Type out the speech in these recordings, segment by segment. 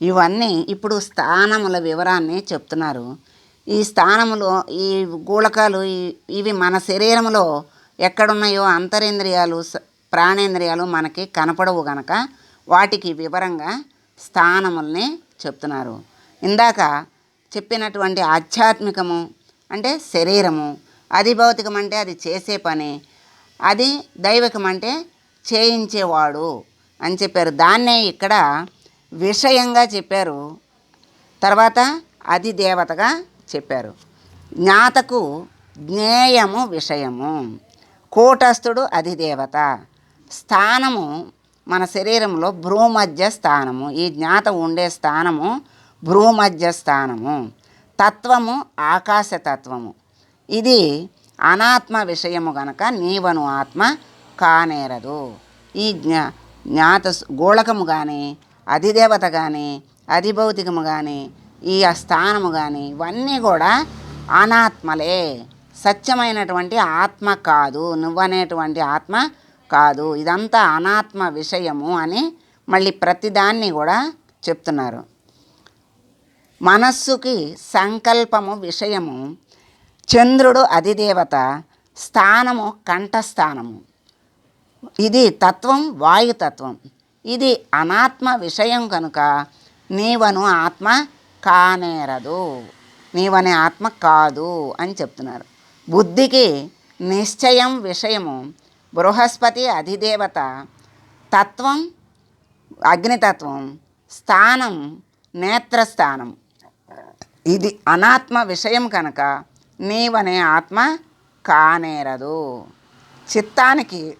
ఇవన్నీ ఇప్పుడు స్థానముల వివరాన్ని చెప్తున్నారు. ఈ స్థానములో ఈ గూళకాలు ఇవి మన శరీరంలో ఎక్కడున్నాయో అంతరేంద్రియాలు ప్రాణేంద్రియాలు మనకి కనపడవు గనక వాటికి వివరంగా స్థానముల్ని చెప్తున్నారు. ఇందాక చెప్పినటువంటి ఆధ్యాత్మికము అంటే శరీరము అది భౌతికం అంటే అది చేసే పని అది దైవికం అంటే చేయించేవాడు అని చెప్పారు. దాన్నే ఇక్కడ విషయంగా చెప్పారు. తర్వాత అది దేవతగా చెప్పారు. జ్ఞాతకు జ్ఞేయము విషయము. కూటస్థుడు అధిదేవత. స్థానము మన శరీరంలో భ్రూమధ్య స్థానము. ఈ జ్ఞాత ఉండే స్థానము భ్రూమధ్య స్థానము. తత్వము ఆకాశతత్వము. ఇది అనాత్మ విషయము గనక నీవను ఆత్మ కానేరదు. ఈ జ్ఞా జ్ఞాత గోళకము కానీ అధిదేవత కానీ అధిభౌతికము కానీ ఈ స్థానము కానీ ఇవన్నీ కూడా అనాత్మలే. సత్యమైనటువంటి ఆత్మ కాదు. నువ్వనేటువంటి ఆత్మ కాదు. ఇదంతా అనాత్మ విషయము అని మళ్ళీ ప్రతిదాన్ని కూడా చెప్తున్నారు. మనస్సుకి సంకల్పము విషయము. చంద్రుడు అధిదేవత స్థానము కంఠస్థానము. ఇది తత్వం వాయుతత్వం. ఇది అనాత్మ విషయం కనుక నీవను ఆత్మ కానేరదు. నీవనే ఆత్మ కాదు అని చెప్తున్నారు. బుద్ధికి నిశ్చయం విషయము బృహస్పతి అధిదేవత తత్వం అగ్నితత్వం స్థానం నేత్రస్థానం. ఇది అనాత్మ విషయం కనుక నీవనే ఆత్మ కానేరదు. చిత్తానికి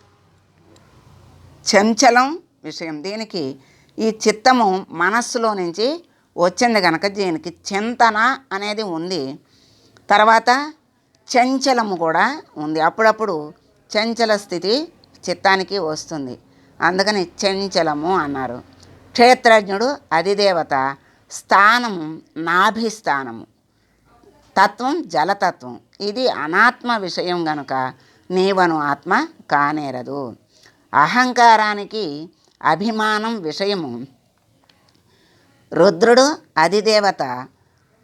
చంచలం విషయం. దీనికి ఈ చిత్తము మనస్సులో నుంచి వచ్చింది కనుక దీనికి చింతన అనేది ఉంది. తర్వాత చంచలము కూడా ఉంది. అప్పుడప్పుడు చంచల స్థితి చిత్తానికి వస్తుంది. అందుకని చంచలము అన్నారు. క్షేత్రజ్ఞుడు అధిదేవత స్థానము నాభిస్థానము. తత్వం జలతత్వం. ఇది అనాత్మ విషయం గనుక నీవను ఆత్మ కానేరదు. అహంకారానికి అభిమానం విషయము. రుద్రుడు అధిదేవత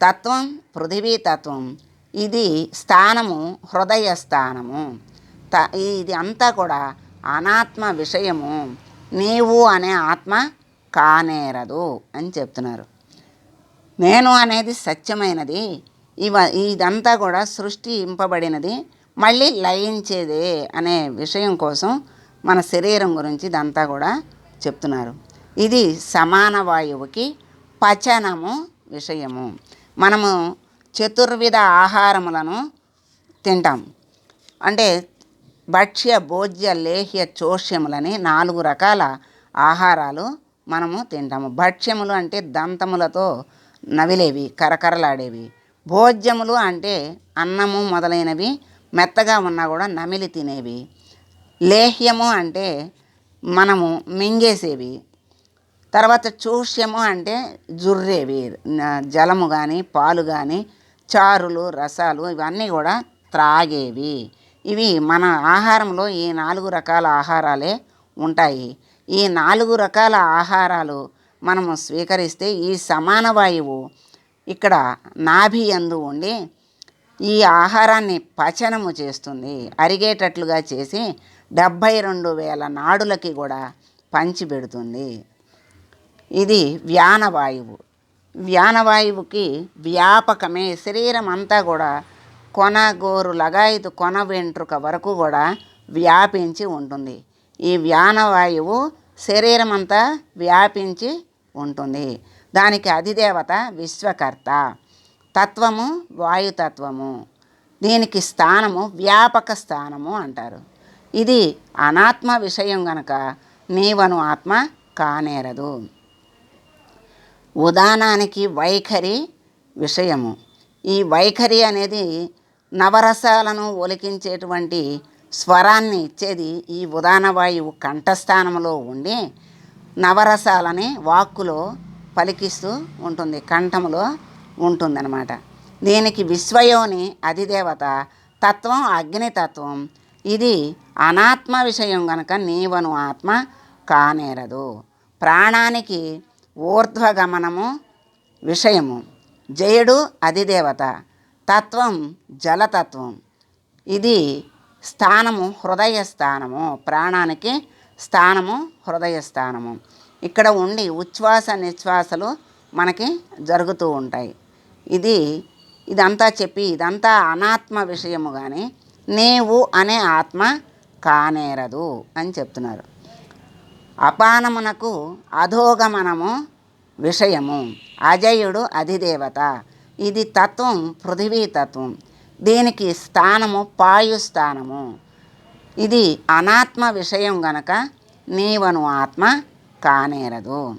తత్వం పృథివీ తత్వం. ఇది స్థానము హృదయ స్థానము. త ఇది అంతా కూడా అనాత్మ విషయము. నీవు అనే ఆత్మ కానేరదు అని చెప్తున్నారు. నేను అనేది సత్యమైనది. ఇవ ఇదంతా కూడా సృష్టి ఇంపబడినది. మళ్ళీ లయించేదే అనే విషయం కోసం మన శరీరం గురించి ఇదంతా కూడా చెప్తున్నారు. ఇది సమాన వాయువుకి పచనము విషయము. మనము చతుర్విధ ఆహారములను తింటాం. అంటే భక్ష్య భోజ్య లేహ్య చోష్యములని నాలుగు రకాల ఆహారాలు మనము తింటాము. భక్ష్యములు అంటే దంతములతో నవిలేవి కరకరలాడేవి. భోజ్యములు అంటే అన్నము మొదలైనవి మెత్తగా ఉన్నా కూడా నమిలి తినేవి. లేహ్యము అంటే మనము మింగేసేవి. తర్వాత చూష్యము అంటే జుర్రేవి. జలము కానీ పాలు కానీ చారులు రసాలు ఇవన్నీ కూడా త్రాగేవి. ఇవి మన ఆహారంలో ఈ నాలుగు రకాల ఆహారాలే ఉంటాయి. ఈ నాలుగు రకాల ఆహారాలు మనము స్వీకరిస్తే ఈ సమాన వాయువు ఇక్కడ నాభి అందు ఉండి ఈ ఆహారాన్ని పచనము చేస్తుంది. అరిగేటట్లుగా చేసి డెబ్భై రెండు వేల నాడులకి కూడా పంచిపెడుతుంది ఇది వ్యానవాయువు వ్యానవాయువుకి వ్యాపకమే శరీరం అంతా కూడా కొన గోరు లగాయతు కొన వెంట్రుక వరకు కూడా వ్యాపించి ఉంటుంది. ఈ వ్యానవాయువు శరీరం అంతా వ్యాపించి ఉంటుంది. దానికి అధిదేవత విశ్వకర్త. తత్వము వాయుతత్వము. దీనికి స్థానము వ్యాపక స్థానము అంటారు. ఇది అనాత్మ విషయం గనక నీవను ఆత్మ కానేరదు. ఉదానానికి వైఖరి విషయము. ఈ వైఖరి అనేది నవరసాలను ఒలికించేటువంటి స్వరాన్ని ఇచ్చేది ఈ ఉదాన వాయువు కంఠస్థానంలో ఉండి నవరసాలని వాక్కులో పలికిస్తూ ఉంటుంది కంఠములో ఉంటుందన్నమాట. దీనికి విశ్వయోని అధిదేవత తత్వం అగ్నితత్వం. ఇది అనాత్మ విషయం గనక నీవను ఆత్మ కానేరదు. ప్రాణానికి ఊర్ధ్వగమనము విషయము. జయుడు అధిదేవత. తత్వం జలతత్వం. ఇది స్థానము హృదయ స్థానము. ప్రాణానికి స్థానము హృదయ స్థానము. ఇక్కడ ఉండి ఉచ్ఛ్వాస నిశ్వాసలు మనకి జరుగుతూ ఉంటాయి. ఇది ఇదంతా చెప్పి ఇదంతా అనాత్మ విషయము కానీ నీవు అనే ఆత్మ కానేరదు అని చెప్తున్నారు. అపానమునకు అధోగమనము విషయము. అజయుడు అధిదేవత. ఇది తత్వం పృథివీ తత్వం. దీనికి స్థానము పాయు స్థానము. ఇది అనాత్మ విషయం గనక నీవను ఆత్మ కానేరదు.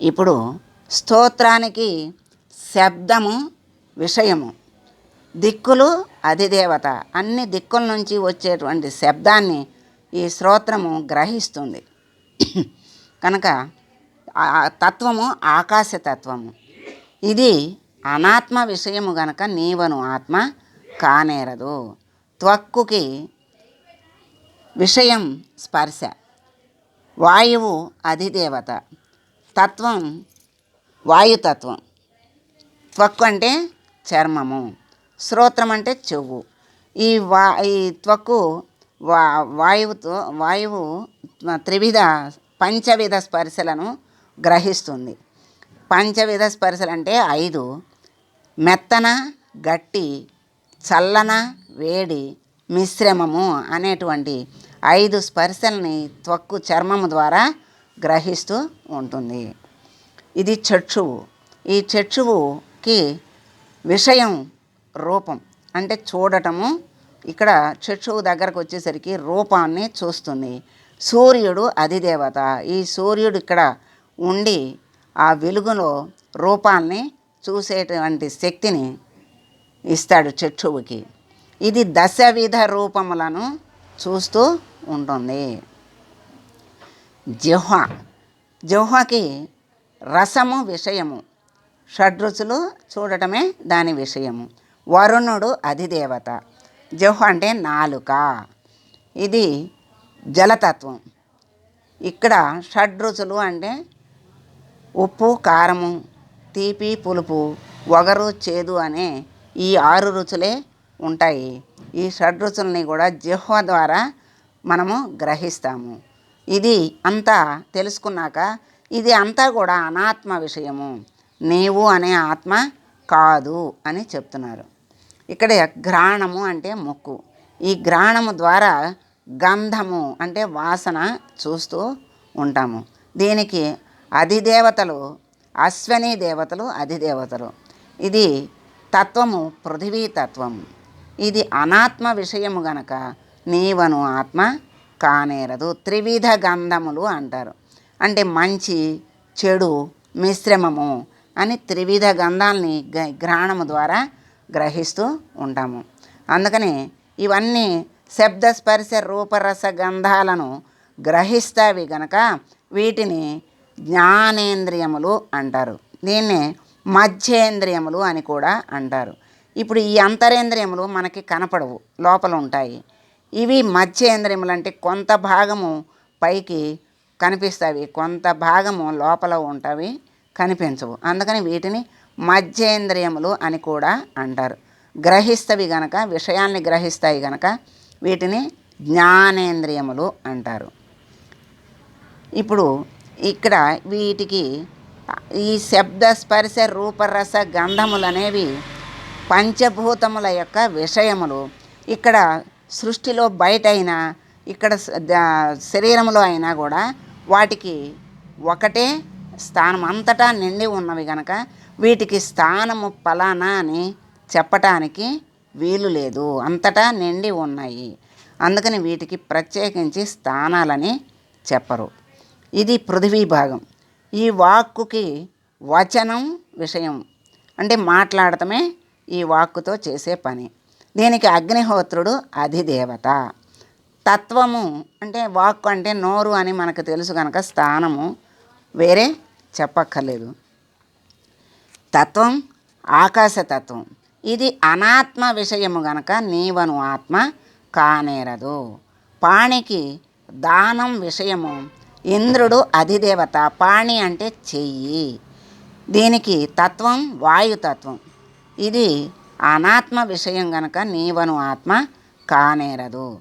ఇప్పుడు స్తోత్రానికి శబ్దము విషయము. దిక్కులు అధిదేవత. అన్ని దిక్కుల నుంచి వచ్చేటువంటి శబ్దాన్ని ఈ శ్రోత్రము గ్రహిస్తుంది. కనుక తత్వము ఆకాశ తత్వము. ఇది అనాత్మ విషయము గనక నీవను ఆత్మ కానేరదు. త్వక్కుకి విషయం స్పర్శ. వాయువు అధిదేవత. తత్వం వాయుతత్వం. త్వక్కు అంటే చర్మము. శ్రోత్రం అంటే చెవు. ఈ వా ఈ త్వక్కు వా వాయువుతో వాయువు త్రివిధ పంచవిధ స్పర్శలను గ్రహిస్తుంది. పంచవిధ స్పర్శలు అంటే ఐదు. మెత్తన గట్టి చల్లన వేడి మిశ్రమము అనేటువంటి ఐదు స్పర్శల్ని త్వక్కు చర్మము ద్వారా గ్రహిస్తూ ఉంటుంది. ఇది చక్షువు. ఈ చక్షువుకి విషయం రూపం. అంటే చూడటము ఇక్కడ చక్షువు దగ్గరకు వచ్చేసరికి రూపాన్ని చూస్తుంది. సూర్యుడు అధిదేవత. ఈ సూర్యుడు ఇక్కడ ఉండి ఆ వెలుగులో రూపాన్ని చూసేటువంటి శక్తిని ఇస్తాడు చక్షువుకి. ఇది దశవిధ రూపములను చూస్తూ ఉంటుంది. జిహ్వ జిహ్వకి రసము విషయము. షడ్రుచులు చూడటమే దాని విషయము. వరుణుడు అధిదేవత. జహ్ అంటే నాలుక. ఇది జలతత్వం. ఇక్కడ షడ్రుచులు అంటే ఉప్పు కారము తీపి పులుపు వగరు చేదు అనే ఈ ఆరు రుచులే ఉంటాయి. ఈ షడ్రుచుల్ని కూడా జిహ్వ ద్వారా మనము గ్రహిస్తాము. ఇది అంతా తెలుసుకున్నాక ఇది అంతా కూడా అనాత్మ విషయము. నీవు అనే ఆత్మ కాదు అని చెప్తున్నారు. ఇక్కడ గ్రాణము అంటే మొక్కు. ఈ గ్రాణము ద్వారా గంధము అంటే వాసన చూస్తూ ఉంటాము. దీనికి అధిదేవతలు అశ్వని దేవతలు అధిదేవతలు. ఇది తత్వము పృథివీ తత్వం. ఇది అనాత్మ విషయము గనక నీవను ఆత్మ కానేరదు. త్రివిధ గంధములు అంటారు. అంటే మంచి చెడు మిశ్రమము అని త్రివిధ గంధాలని గ- ద్వారా గ్రహిస్తూ ఉంటాము. అందుకని ఇవన్నీ శబ్దస్పర్శ రూపరస గంధాలను గ్రహిస్తావి గనక వీటిని జ్ఞానేంద్రియములు అంటారు. దీన్నే మధ్యేంద్రియములు అని కూడా అంటారు. ఇప్పుడు ఈ అంతరేంద్రియములు మనకి కనపడవు లోపల ఉంటాయి ఇవి మధ్యేంద్రియములు అంటే కొంత భాగము పైకి కనిపిస్తాయి కొంత భాగము లోపల ఉంటాయి. కనిపించవు. అందుకని వీటిని మధ్యేంద్రియములు అని కూడా అంటారు. గ్రహిస్తవి గనక విషయాల్ని గ్రహిస్తాయి గనక వీటిని జ్ఞానేంద్రియములు అంటారు. ఇప్పుడు ఇక్కడ వీటికి ఈ శబ్ద స్పర్శ రూపరస గంధములనేవి పంచభూతముల యొక్క విషయములు. ఇక్కడ సృష్టిలో బయట అయినా ఇక్కడ శరీరములో శరీరంలో అయినా కూడా వాటికి ఒకటే స్థానం అంతటా నిండి ఉన్నవి గనక వీటికి స్థానము ఫలానా అని చెప్పటానికి వీలు లేదు. అంతటా నిండి ఉన్నాయి. అందుకని వీటికి ప్రత్యేకించి స్థానాలని చెప్పరు. ఇది పృథివీ భాగం. ఈ వాక్కుకి వచనం విషయం. అంటే మాట్లాడటమే ఈ వాక్కుతో చేసే పని. దీనికి అగ్నిహోత్రుడు అధిదేవత. తత్వము అంటే వాక్కు అంటే నోరు అని మనకు తెలుసు కనుక స్థానము వేరే చెప్పక్కర్లేదు. తత్వం ఆకాశతత్వం. ఇది అనాత్మ విషయము గనక నీవను ఆత్మ కానేరదు. పాణికి దానం విషయము. ఇంద్రుడు అధిదేవత. పాణి అంటే చెయ్యి. దీనికి తత్వం వాయుతత్వం. ఇది అనాత్మ విషయం గనక నీవను ఆత్మ కానేరదు.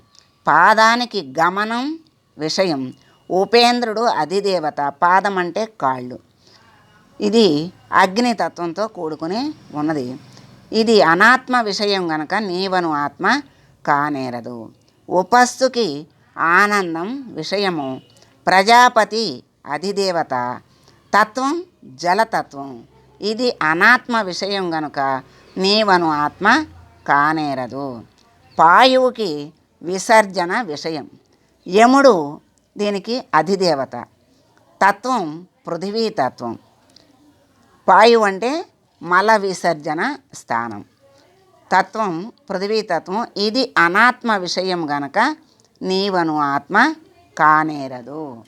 పాదానికి గమనం విషయం. ఉపేంద్రుడు అధిదేవత పాదం అంటే కాళ్ళు. ఇది అగ్నితత్వంతో కూడుకుని ఉన్నది. ఇది అనాత్మ విషయం గనక నీవను ఆత్మ కానేరదు. ఉపస్థుకి ఆనందం విషయము. ప్రజాపతి అధిదేవత. తత్వం జలతత్వం. ఇది అనాత్మ విషయం గనుక నీవను ఆత్మ కానేరదు. పాయువుకి విసర్జన విషయం. యముడు దీనికి అధిదేవత. తత్వం పృథివీ తత్వం. వాయువు అంటే మల విసర్జన స్థానం. తత్వం పృథివీ తత్వం. ఇది అనాత్మ విషయం గనక నీవను ఆత్మ కానేరదు.